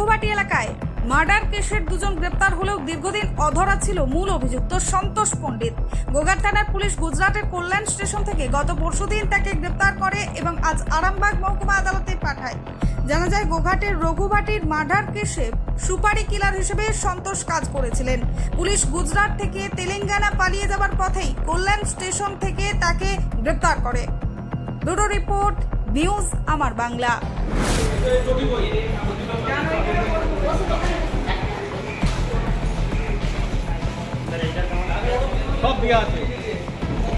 গোঘাটির এলাকায় মার্ডার কেসের দুজন গ্রেপ্তার হলেও দীর্ঘদিন অধরা ছিল মূল অভিযুক্ত সন্তোষ পণ্ডিত। গোঘাট থানার পুলিশ গুজরাটের কল্যাণ স্টেশন থেকে গত পরশুদিন তাকে গ্রেপ্তার করে এবং আজ আরামবাগ মহকুমা আদালতে পাঠায়। জানা যায়, গোঘাটের রঘুবাটির মার্ডার কেসে সুপারি কিলার হিসেবে সন্তোষ কাজ করেছিলেন। পুলিশ গুজরাট থেকে তেলেঙ্গানা পালিয়ে যাবার পথেই কল্যাণ স্টেশন থেকে তাকে গ্রেপ্তার করে। ব্যুরো রিপোর্ট, নিউজ, আমার বাংলা। সব দেওয়া আছে।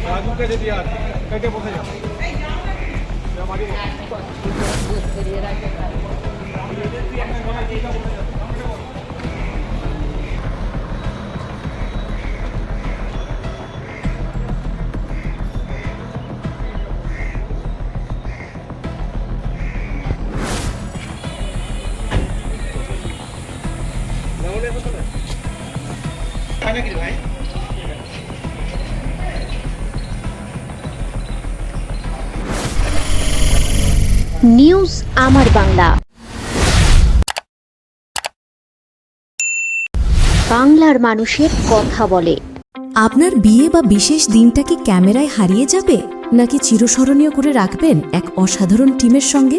রাজু কেটে দেওয়া আছে কেটে বসে যাও। তাই নিউজ আমার বাংলা বাংলার মানুষের কথা বলে আপনার বিয়ে বা বিশেষ দিনটা কি ক্যামেরায় হারিয়ে যাবে নাকি চিরস্মরণীয় করে রাখবেন এক অসাধারণ টিমের সঙ্গে